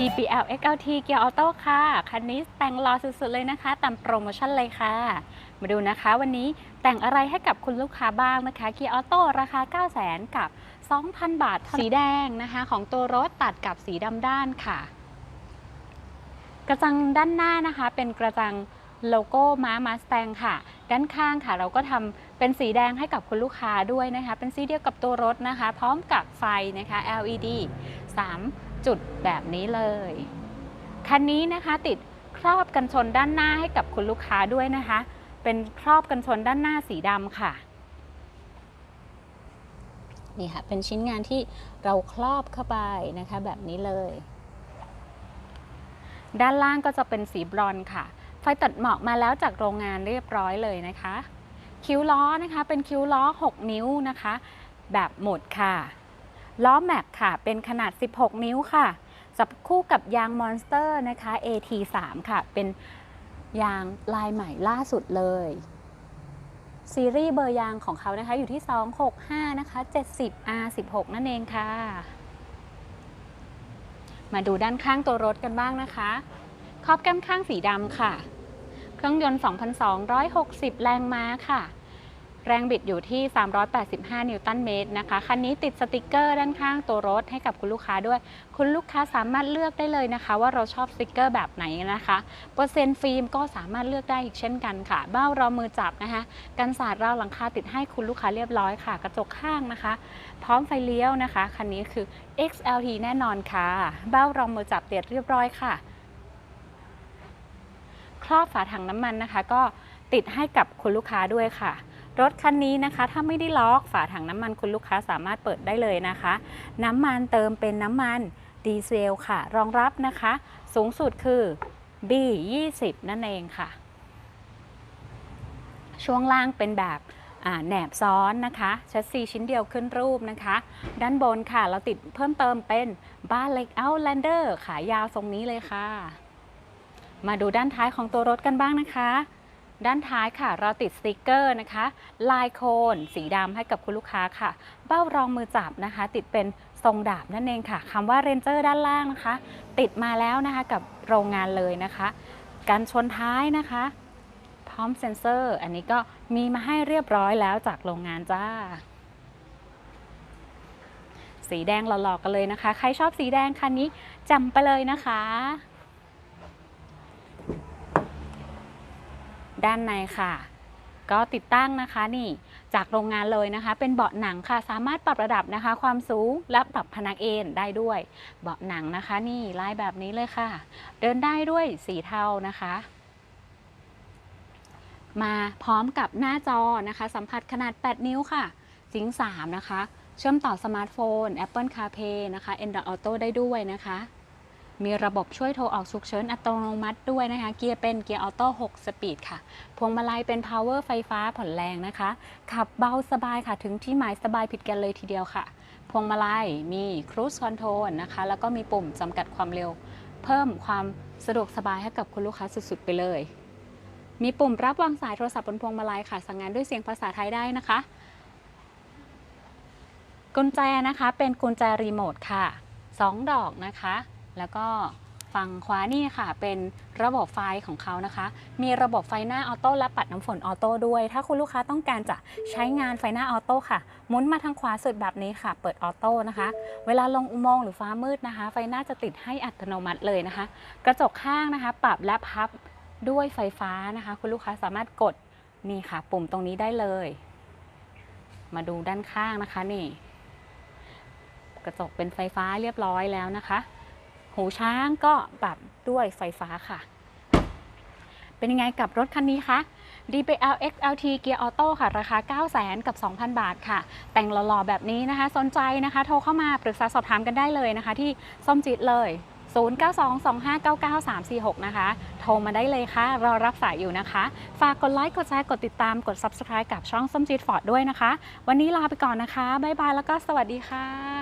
DPL XLT เกียร์ออโต้ค่ะ คันนี้แต่งรอสุดๆเลยนะคะ ตามโปรโมชั่นเลยค่ะ มาดูนะคะวันนี้แต่งอะไรให้กับคุณลูกค้าบ้างนะคะ เกียร์ออโต้ราคา 9 0 0 0 0กับ 2,000 บาท สีแดงนะคะ ของตัวรถตัดกับสีดำด้านค่ะ กระจังด้านหน้านะคะ เป็นกระจังโลโก้ม้ามาสแตงค่ะ ด้านข้างค่ะ เราก็ทำเป็นสีแดงให้กับคุณลูกค้าด้วยนะคะ เป็นสีเดียวกับตัวรถนะคะ พร้อมกับไฟนะคะ LED 3 จุดแบบนี้เลย คันนี้นะคะติดครอบกันชนด้านหน้าให้กับคุณลูกค้าด้วยนะคะ เป็นครอบกันชนด้านหน้าสีดำค่ะ นี่ค่ะ เป็นชิ้นงานที่เราครอบเข้าไปนะคะ แบบนี้เลย ด้านล่างก็จะเป็นสีบรอนซ์ค่ะ ไฟตัดหมอกมาแล้วจากโรงงานเรียบร้อยเลยนะคะ คิ้วล้อนะคะ เป็นคิ้วล้อ 6 นิ้วนะคะ แบบหมดค่ะ ล้อแม็กค่ะ เป็นขนาด 16 นิ้วค่ะจับคู่กับยางมอนสเตอร์นะคะ AT3 ค่ะ เป็นยางลายใหม่ล่าสุดเลย ซีรีส์เบอร์ยางของเขานะคะ อยู่ที่ 265 นะคะ 70 R16 นั่นเองค่ะ มาดูด้านข้างตัวรถกันบ้างนะคะครอบแก้มข้างสีดำค่ะ เครื่องยนต์ 2,260 แรงม้าค่ะ แรงบิดอยู่ที่ 385 นิวตันเมตรนะคะ คันนี้ติดสติกเกอร์ด้านข้างตัวรถให้กับคุณลูกค้าด้วย คุณลูกค้าสามารถเลือกได้เลยนะคะ ว่าเราชอบสติกเกอร์แบบไหนนะคะ เปอร์เซ็นต์ฟิล์มก็สามารถเลือกได้อีกเช่นกันค่ะ เบ้ารองมือจับนะคะกันสาดราวหลังคาติดให้คุณลูกค้าเรียบร้อยค่ะ กระจกข้างนะคะ พร้อมไฟเลี้ยวนะคะ คันนี้คือ XLT แน่นอนค่ะ เบ้ารองมือจับเตียดเรียบร้อยค่ะ ครอบฝาถังน้ำมันนะคะ ก็ติดให้กับคุณลูกค้าด้วยค่ะ รถคันนี้นะคะ ถ้าไม่ได้ล็อกฝาถังน้ำมันคุณลูกค้าสามารถเปิดได้เลยนะคะ น้ำมันเติมเป็นน้ำมันดีเซลค่ะ รองรับนะคะ สูงสุดคือ B20 นั่นเองค่ะ ช่วงล่างเป็นแบบแหนบซ้อนนะคะชัสซีชิ้นเดียวขึ้นรูปนะคะ ด้านบนค่ะ เราติดเพิ่มเติมเป็นบ้านเล็กเอาแลนเดอร์ขายาวทรงนี้เลยค่ะ มาดูด้านท้ายของตัวรถกันบ้างนะคะ ด้านท้ายค่ะเราติดสติกเกอร์นะคะ ลายโคน สีดำให้กับคุณลูกค้าค่ะ เบ้ารองมือจับนะคะ ติดเป็นทรงดาบนั่นเองค่ะคำว่าเรนเจอร์ด้านล่างนะคะ ติดมาแล้วนะคะกับโรงงานเลยนะคะการชนท้ายนะคะ พร้อมเซ็นเซอร์ อันนี้ก็มีมาให้เรียบร้อยแล้วจากโรงงานจ้า สีแดงหล่อๆกันเลยนะคะ ใครชอบสีแดงคันนี้จำไปเลยนะคะ ด้านในค่ะ ก็ติดตั้งนะคะนี่จากโรงงานเลยนะคะ เป็นเบาะหนังค่ะ สามารถปรับระดับนะคะ ความสูงและปรับพนักเอนได้ด้วย เบาะหนังนะคะ นี่ลายแบบนี้เลยค่ะ เดินได้ด้วยสีเทานะคะมาพร้อมกับหน้าจอนะคะ สัมผัสขนาด 8 นิ้วค่ะจิง3นะคะ เชื่อมต่อสมาร์ทโฟน Apple CarPlay นะคะ Android Auto ได้ด้วยนะคะ มีระบบช่วยโทรออกฉุกเฉินอัตโนมัติด้วยนะคะ เกียร์เป็นเกียร์ออโต้ 6 สปีดค่ะ พวงมาลัยเป็น power ไฟฟ้าผ่อนแรงนะคะ ขับเบาสบายค่ะ ถึงที่หมายสบายผิดกันเลยทีเดียวค่ะ พวงมาลัยมี cruise control นะคะ แล้วก็มีปุ่มจำกัดความเร็ว เพิ่มความสะดวกสบายให้กับคุณลูกค้าสุดๆ ไปเลย มีปุ่มรับวางสายโทรศัพท์บนพวงมาลัยค่ะ สั่งงานด้วยเสียงภาษาไทยได้นะคะ กุญแจนะคะเป็นกุญแจรีโมทค่ะ 2 ดอกนะคะ แล้วก็ฝั่งขวานี่ค่ะ เป็นระบบไฟของเขานะคะ มีระบบไฟหน้าออโต้และปัดน้ำฝนออโต้ด้วย ถ้าคุณลูกค้าต้องการจะใช้งานไฟหน้าออโต้ค่ะหมุนมาทางขวาสุดแบบนี้ค่ะ เปิดออโต้นะคะ เวลาลงอุโมงค์หรือฟ้ามืดนะคะ ไฟหน้าจะติดให้อัตโนมัติเลยนะคะ กระจกข้างนะคะ ปรับและพับด้วยไฟฟ้านะคะ คุณลูกค้าสามารถกดนี่ค่ะ ปุ่มตรงนี้ได้เลย มาดูด้านข้างนะคะนี่ กระจกเป็นไฟฟ้าเรียบร้อยแล้วนะคะ หูช้างก็ปรับด้วยไฟฟ้าค่ะ เป็นยังไงกับรถคันนี้คะ DPL XLT เกียร์ออโต้ค่ะ ราคา 9 0 0 0 0 0 กับ 2,000 บาทค่ะ แต่งหล่อๆ แบบนี้นะคะ สนใจนะคะ โทรเข้ามาปรึกษาสอบถามกันได้เลยนะคะ ที่ส้มจิตเลย 0922599346 นะคะ โทรมาได้เลยค่ะ รอรับสายอยู่นะคะ ฝากกดไลค์ กดแชร์ กดติดตาม กด Subscribe กับช่องส้มจิตฟอร์ดด้วยนะคะ วันนี้ลาไปก่อนนะคะ บ๊ายบาย แล้วก็สวัสดีค่ะ